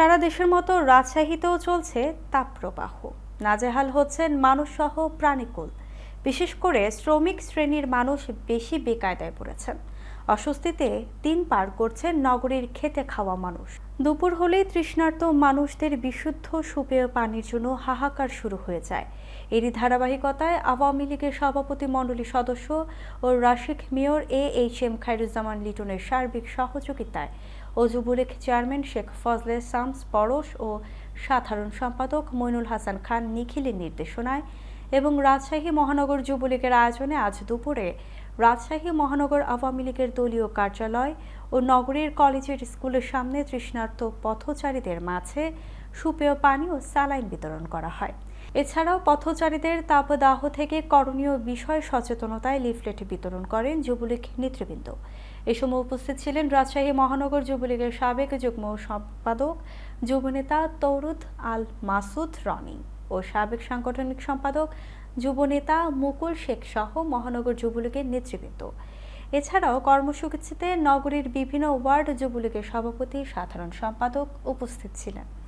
সারা দেশের মতো রাজশাহীতেও চলছে তাপপ্রবাহ। নাজেহাল হচ্ছেন মানুষসহ প্রাণীকুল। বিশেষ করে শ্রমিক শ্রেণির মানুষ বেশি বেকায়দায় পড়েছেন। অস্বস্তিতে দিন পার করছেন নগরীর খেতে খাওয়া মানুষ। দুপুর হলেই তৃষ্ণার্ত মানুষদের বিশুদ্ধ সুপেয় পানির জন্য হাহাকার শুরু হয়ে যায়। এরই ধারাবাহিকতায় আওয়ামী লীগের সভাপতি মণ্ডলী সদস্য ও Rasik mayor A H M Khairuzzaman লিটনের সার্বিক সহযোগিতায়। যুবলীগ চেয়ারম্যান শেখ ফজলে শামস পরশ ও সাধারণ সম্পাদক মইনুল হাসান খান নিখিলের নির্দেশনায় এবং রাজশাহী মহানগর যুবলীগের আয়োজনে আজ দুপুরে রাজশাহী মহানগর আওয়ামী লীগের দলীয় কার্যালয় ও নগরীর কলেজের স্কুলের সামনে তৃষ্ণার্ত পথচারীদের মাঝে সুপেয় পানি ও স্যালাইন বিতরণ করা হয়। এছাড়াও পথচারীদের তাপদাহ থেকে করণীয় বিষয় সচেতনতায় লিফলেট বিতরণ করেন যুবলীগ নেতৃবৃন্দ। এ সময় উপস্থিত ছিলেন রাজশাহী মহানগর যুবলীগের সাবেক যুগ্ম সম্পাদক, যুবনেতা তৌরুদ আল মাসুদ রনি ও সাবেক সাংগঠনিক সম্পাদক যুবনেতা মুকুল শেখ সহ মহানগর যুবলীগের নেতৃবৃন্দ। এছাড়াও কর্মসূচিতে নগরীর বিভিন্ন ওয়ার্ড যুবলীগের সভাপতি, সাধারণ সম্পাদক উপস্থিত ছিলেন।